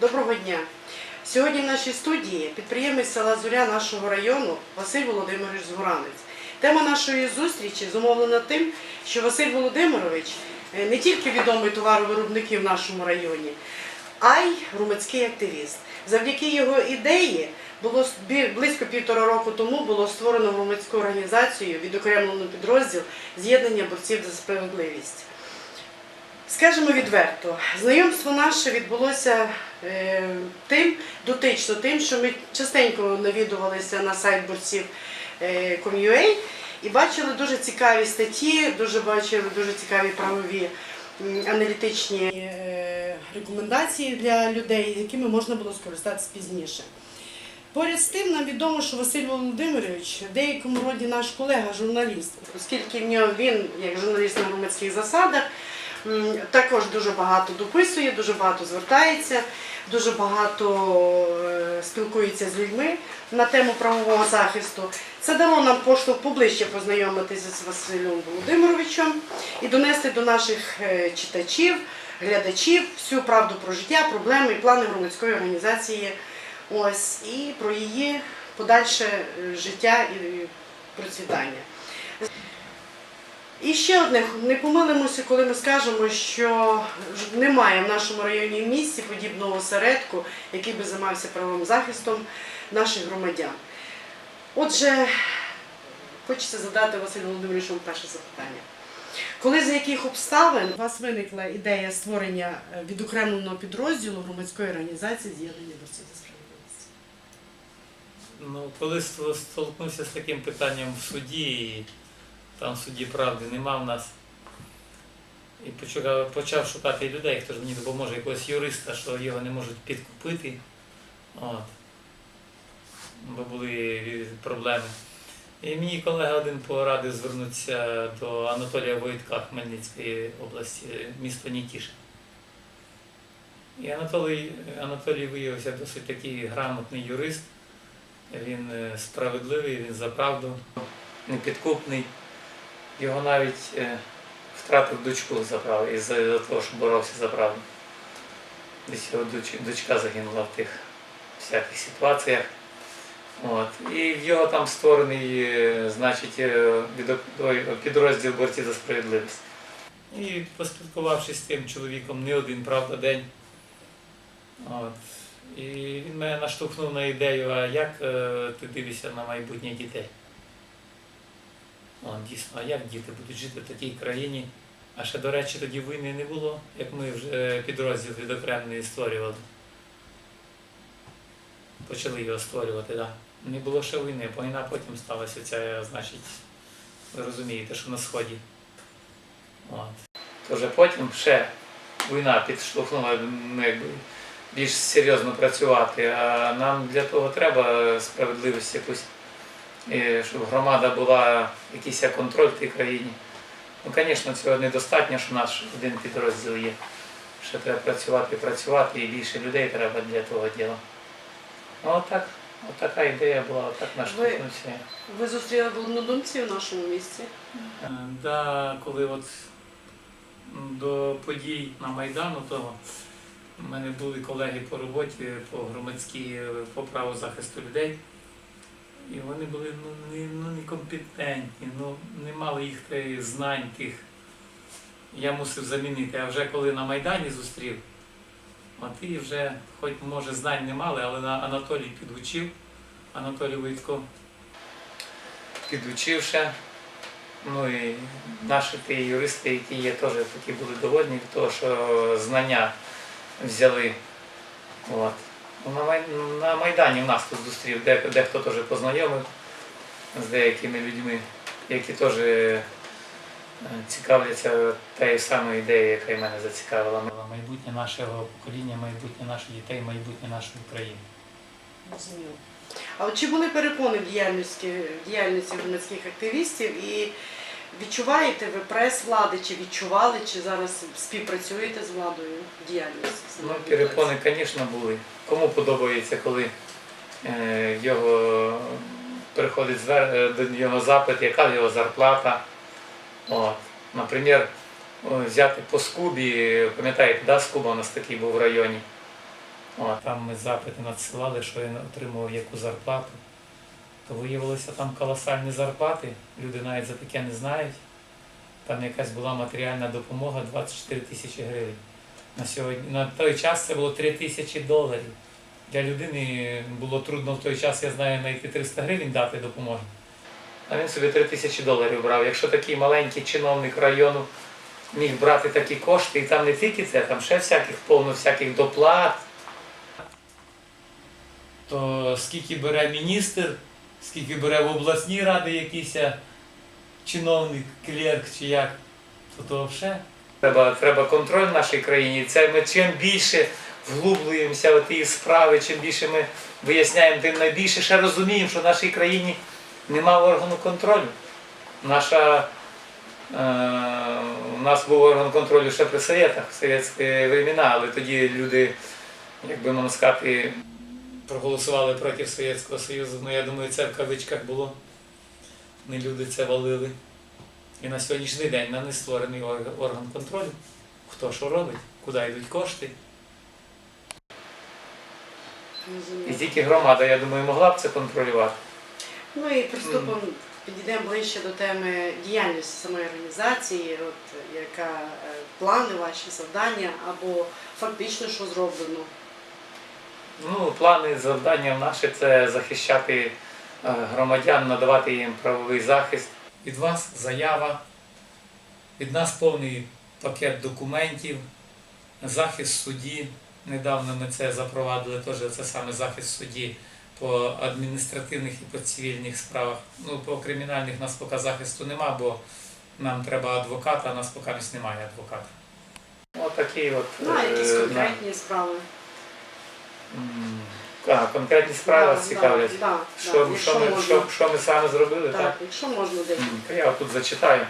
Доброго дня. Сьогодні в нашій студії підприємець села Зоря нашого району Василь Володимирович Згуранець. Тема нашої зустрічі зумовлена тим, що Василь Володимирович е, не тільки відомий товаровиробник в нашому районі, а й громадський активіст. Завдяки його ідеї було близько півтора року тому було створено громадську організацію, відокремлений підрозділ з'єднання борців за справедливість. Скажемо відверто, знайомство наше відбулося е, тим, дотично тим, що ми частенько навідувалися на сайт борців е, Com.ua і бачили дуже цікаві статті, дуже бачили дуже цікаві правові аналітичні е, рекомендації для людей, якими можна було скористатися пізніше. Поряд з тим нам відомо, що Василь Володимирович в деякому роді наш колега, журналіст, оскільки в нього він, як журналіст на громадських засадах, також дуже багато дописує, дуже багато звертається, дуже багато е, спілкується з людьми на тему правового захисту. Це дало нам поштовх поближче познайомитися з Василем Володимировичем і донести до наших е, читачів, глядачів всю правду про життя, проблеми і плани громадської організації. Ось і про її подальше е, життя і процвітання. І ще одне, не помилимося, коли ми скажемо, що немає в нашому районі в місті подібного осередку, який би займався правовим захистом наших громадян. Отже, хочеться задати Василю Володимировичу перше запитання. Коли за яких обставин у вас виникла ідея створення відокремленого підрозділу громадської організації з'єднання борців за справедливість? Ну, коли столкнувся з таким питанням в суді, там в суді правди нема в нас, і почав, почав шукати людей, хто ж мені допоможе, якогось юриста, що його не можуть підкупити. От. Бо були проблеми. І мені колега один порадив звернутися до Анатолія Войтка Хмельницької області, місто Нітіше. І Анатолій, Анатолій виявився досить такий грамотний юрист. Він е, справедливий, він за правду, непідкупний. Його навіть е, втратив дочку за правду, із-за із-за того, що боровся за правду. Десь його доч- дочка загинула в тих всяких ситуаціях. От. І в його там створений, е, значить, е, підрозділ борців за справедливість. І поспілкувавшись з тим чоловіком не один, правда, день. От. І він мене наштовхнув на ідею, а як ти дивишся на майбутнє дітей? Дійсно, а як діти будуть жити в такій країні? А ще, до речі, тоді війни не було, як ми вже підрозділ відокремлений створювали. Почали його створювати, так. Да. Не було ще війни, бо війна потім сталася ця, значить, ви розумієте, що на сході. От. То вже потім ще війна підштовхнула ну, більш серйозно працювати. А нам для того треба справедливість якусь, щоб громада була якийсь контроль в тій країні. Ну, звісно, цього недостатньо, що наш один підрозділ є. Ще треба працювати, працювати, і більше людей треба для того діла. Ну, отак, от така ідея була, отак наштовхнувся. Ви зустріли однодумців в нашому місті? Е, Да, коли от до подій на Майдану, то в мене були колеги по роботі, по громадській, по праву захисту людей. І вони були ну, не, ну, некомпетентні, ну, не мали їх знань тих. Я мусив замінити. А вже коли на Майдані зустрів, от і вже, хоч може знань не мали, але на Анатолій підучив, Анатолій Войтко підучив ще. Ну і наші ті юристи, які є, теж такі були довольні від того, що знання взяли. От. Ну, На, Майдані в нас тут зустрів, де, дехто теж познайомив з деякими людьми, які теж е, цікавляться тією самою ідеєю, яка і мене зацікавила. Майбутнє нашого покоління, майбутнє наших дітей, майбутнє нашої країни. Розуміло. А от чи були перепони в діяльності, в діяльності громадських активістів і відчуваєте ви прес влади, чи відчували, чи зараз співпрацюєте з владою в діяльності? Ну, перепони, звісно, були. Кому подобається, коли е, його приходить звер... е, до нього запит, яка його зарплата. От. Наприклад, взяти по Скубі, пам'ятаєте, да, Скуба у нас такий був в районі. О, там ми запити надсилали, що він отримував яку зарплату. То виявилося там колосальні зарплати, люди навіть за таке не знають. Там якась була матеріальна допомога 24 тисячі гривень. На, сьогодні, на той час це було 3 тисячі доларів. Для людини було трудно в той час, я знаю, знайти 300 гривень дати допомоги. А він собі 3 тисячі доларів брав. Якщо такий маленький чиновник району міг брати такі кошти, і там не тільки це, там ще всяких повно всяких доплат. То скільки бере міністр, скільки бере в обласній раді якийсь е, чиновник, клерк чи як, то то взагалі. Треба, треба контроль в нашій країні. Це ми чим більше вглублюємося в ті справи, чим більше ми виясняємо, тим найбільше ще розуміємо, що в нашій країні немає органу контролю. Наша, е, у нас був орган контролю ще при Совєтах, в совєтські времена, але тоді люди, як би можна сказати, проголосували проти Совєтського Союзу. Ну я думаю, це в кавичках було. Не люди це валили. І на сьогоднішній день нам не створений орган контролю. Хто що робить, куди йдуть кошти. І тільки громада, я думаю, могла б це контролювати. Ну і приступимо, підійдемо ближче до теми діяльності самої організації, от яка е, плани, ваші завдання або фактично що зроблено. Ну, плани, завдання наше це захищати е, громадян, надавати їм правовий захист. Від вас заява, від нас повний пакет документів, захист в суді. Недавно ми це запровадили, теж це саме захист в суді по адміністративних і по цивільних справах. Ну, по кримінальних нас поки захисту нема, бо нам треба адвоката, а нас поки немає адвоката. Отакий от. Ну, якісь е, конкретні справи. А, конкретні справи вас Да, цікавлять. Що, да. що, ми, що, що ми саме зробили, так? так, якщо можна десь. Я тут зачитаю.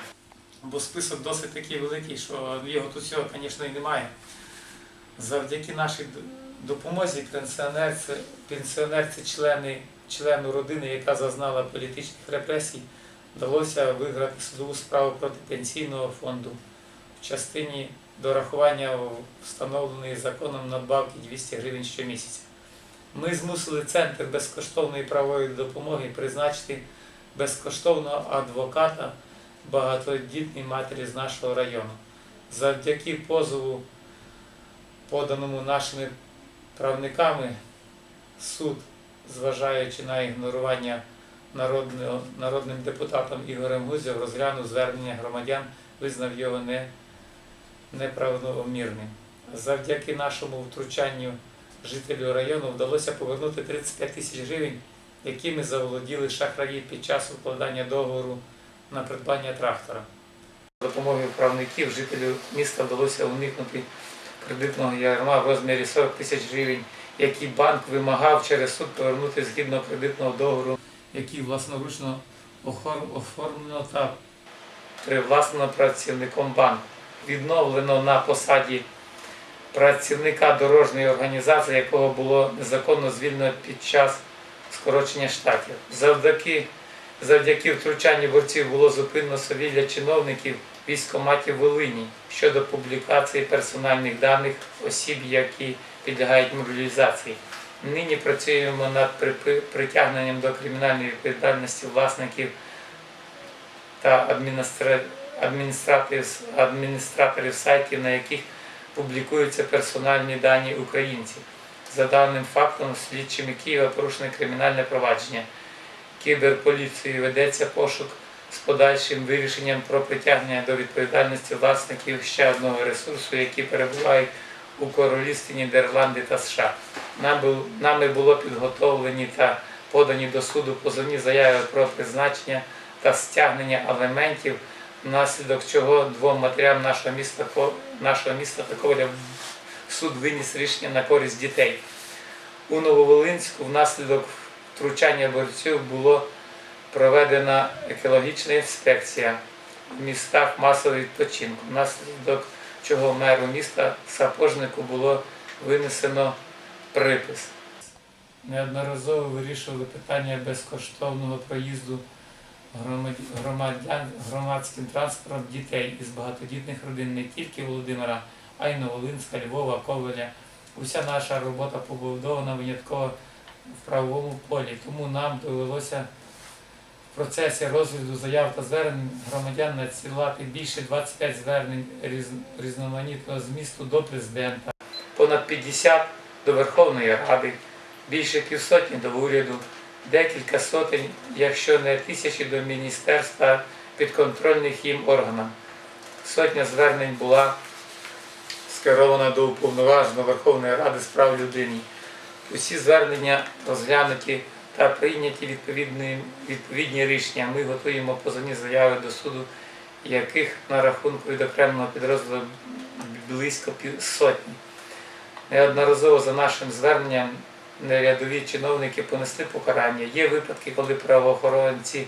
Бо список досить такий великий, що його тут всього, звісно, і немає. Завдяки нашій допомозі пенсіонерці, пенсіонерці члени, члену родини, яка зазнала політичних репресій, вдалося виграти судову справу проти пенсійного фонду в частині дорахування встановленої законом надбавки 200 гривень щомісяця. Ми змусили Центр безкоштовної правової допомоги призначити безкоштовного адвоката багатодітній матері з нашого району. Завдяки позову, поданому нашими правниками, суд, зважаючи на ігнорування народним депутатом Ігорем Гузєв, розглянув звернення громадян, визнав його не, неправомірним. Завдяки нашому втручанню жителю району вдалося повернути 35 тисяч гривень, якими заволоділи шахраї під час укладання договору на придбання трактора. За допомогою правників жителю міста вдалося уникнути кредитного ярма в розмірі 40 тисяч гривень, який банк вимагав через суд повернути згідно кредитного договору, який власноручно оформлено та привласнено працівником банку. Відновлено на посаді працівника дорожньої організації, якого було незаконно звільнено під час скорочення штатів. Завдяки, завдяки втручанню борців було зупинено совілля чиновників військоматів Волині щодо публікації персональних даних осіб, які підлягають мобілізації. Нині працюємо над притягненням до кримінальної відповідальності власників та адміністра- адміністраторів, адміністраторів сайтів, на яких публікуються персональні дані українців. За даним фактом, слідчими Києва порушене кримінальне провадження. Кіберполіцією ведеться пошук з подальшим вирішенням про притягнення до відповідальності власників ще одного ресурсу, які перебувають у королівстві Нідерланди та США. Нами було підготовлені та подані до суду позовні заяви про призначення та стягнення аліментів, внаслідок чого двом матерям нашого міста, нашого міста та Коваля суд виніс рішення на користь дітей. У Нововолинську внаслідок втручання борців було проведена екологічна інспекція в містах масового відпочинку, внаслідок чого меру міста Сапожнику було винесено припис. Неодноразово вирішували питання безкоштовного проїзду громадян, громадським транспортом дітей із багатодітних родин не тільки Володимира, а й Новолинська, Львова, Ковеля. Уся наша робота побудована винятково в правовому полі, тому нам довелося в процесі розгляду заяв та звернень громадян надсилати більше 25 звернень різноманітного змісту до президента, понад 50 до Верховної Ради, більше півсотні до уряду, декілька сотень, якщо не тисячі до міністерства підконтрольних їм органам. Сотня звернень була скерована до уповноваженого Верховної Ради з прав людини. Усі звернення розглянуті та прийняті відповідні, відповідні рішення. Ми готуємо позовні заяви до суду, яких на рахунку відокремленого підрозділу близько пів сотні. Неодноразово за нашим зверненням нерядові чиновники понесли покарання. Є випадки, коли правоохоронці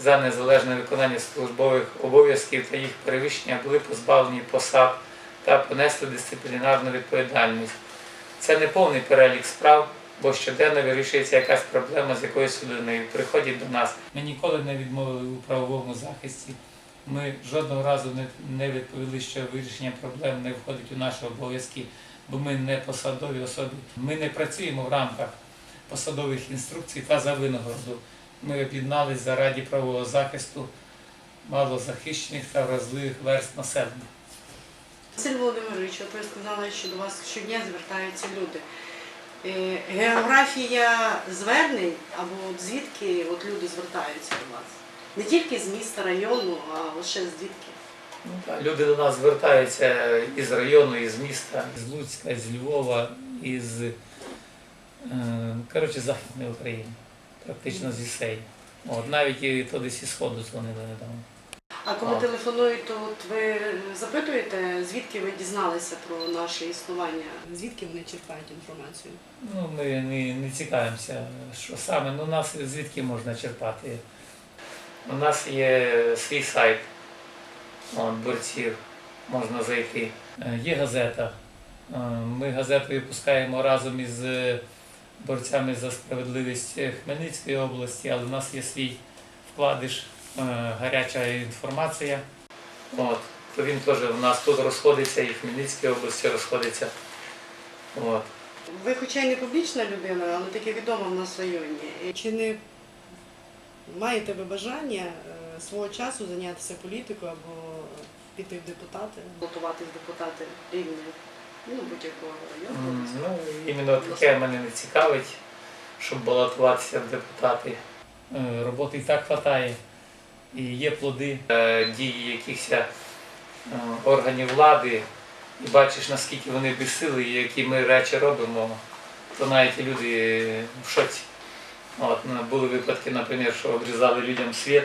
за незалежне виконання службових обов'язків та їх перевищення були позбавлені посад та понесли дисциплінарну відповідальність. Це не повний перелік справ, бо щоденно вирішується якась проблема з якоюсь людиною. Приходять до нас. Ми ніколи не відмовили у правовому захисті. Ми жодного разу не відповіли, що вирішення проблем не входить у наші обов'язки, бо ми не посадові особи. Ми не працюємо в рамках посадових інструкцій та за винагороду. Ми об'єднались заради правового захисту малозахищених та вразливих верст населення. Василь Володимирович, ви сказали, що до вас щодня звертаються люди. Е, Географія звернень або звідки от люди звертаються до вас? Не тільки з міста, району, а лише звідки? Ну, Люди до нас звертаються із району, із міста, з Луцька, з Львова, із е, коротше, Західної України, практично з Ісеї. От, навіть і то десь із Сходу дзвонили недавно. А коли телефонують, то от ви запитуєте, звідки ви дізналися про наше існування? Звідки вони черпають інформацію? Ну, ми не, не цікавимося, що саме. Ну, нас звідки можна черпати? У нас є свій сайт от, борців, можна зайти. Е, Є газета. Е, Ми газету випускаємо разом із е, борцями за справедливість Хмельницької області, але у нас є свій вкладиш, гаряча інформація. От, то він теж у нас тут розходиться і в Хмельницькій області розходиться. От. Ви хоча й не публічна людина, але таки відома в нас в районі. Чи не маєте ви бажання свого часу зайнятися політикою або піти в депутати, готуватись в депутати рівня ну, будь-якого району? М, Ну, іменно таке мене не цікавить, щоб балотуватися в депутати. Е, Роботи і так вистачає. І є плоди е, дії якихось е, органів влади, і бачиш, наскільки вони безсили, і які ми речі робимо, то навіть люди в шоці. От, були випадки, наприклад, що обрізали людям світ,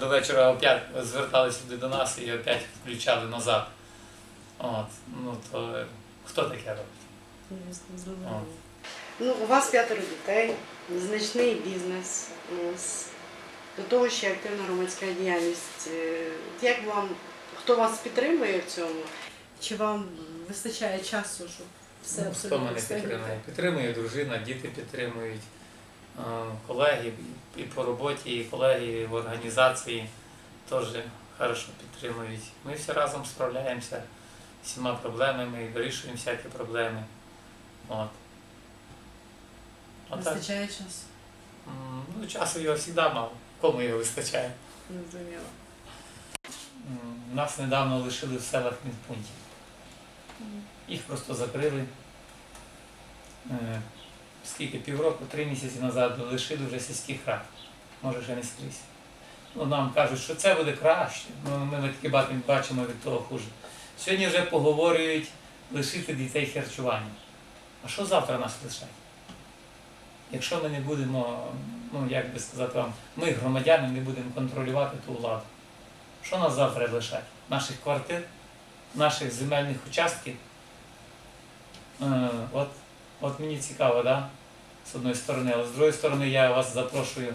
до вечора опять зверталися люди до нас і опять включали назад. От, ну то е, хто таке робить? Зрозуміло. Ну, у вас п'ятеро дітей, значний бізнес, ось. до того ще активна громадська діяльність. Е, Як вам, хто вас підтримує в цьому? Чи вам вистачає часу, щоб все Ну, абсолютно Хто мене підтримує? Підтримує дружина, діти підтримують, колеги і по роботі, і колеги в організації теж хорошо підтримують. Ми всі разом справляємося з всіма проблемами, вирішуємо всякі проблеми. От. Так, Вистачає часу? ну, часу його завжди мало. Кому його вистачає? Зрозуміло. Нас недавно лишили в селах медпунктів. Їх просто закрили. Скільки півроку, три місяці назад лишили вже сільських рад. Може ще не скрізь. Ну, нам кажуть, що це буде краще. Ну, ми, бачимо- бачимо від того хуже. Сьогодні вже поговорюють лишити дітей харчування. А що завтра нас лишать? Якщо ми не будемо, ну як би сказати вам, ми, громадяни, не будемо контролювати ту владу. Що нас завтра лишать? Наших квартир, наших земельних участків? Е, от, от мені цікаво, да? з одної сторони, але з другої сторони я вас запрошую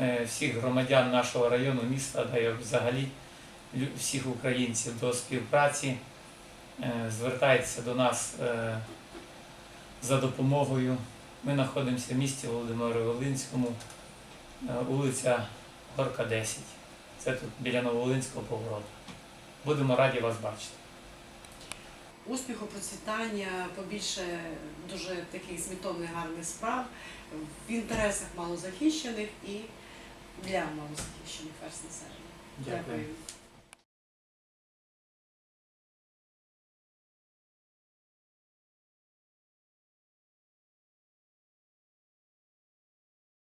е, всіх громадян нашого району, міста, да й взагалі всіх українців до співпраці. Е, Звертайтеся до нас е, за допомогою. Ми знаходимося в місті Володимиру Волинському, вулиця Горка 10. Це тут біля Нововолинського поворота. Будемо раді вас бачити. Успіху, процвітання, побільше дуже таких змітовних гарних справ в інтересах малозахищених і для малозахищених верст населення. Дякую.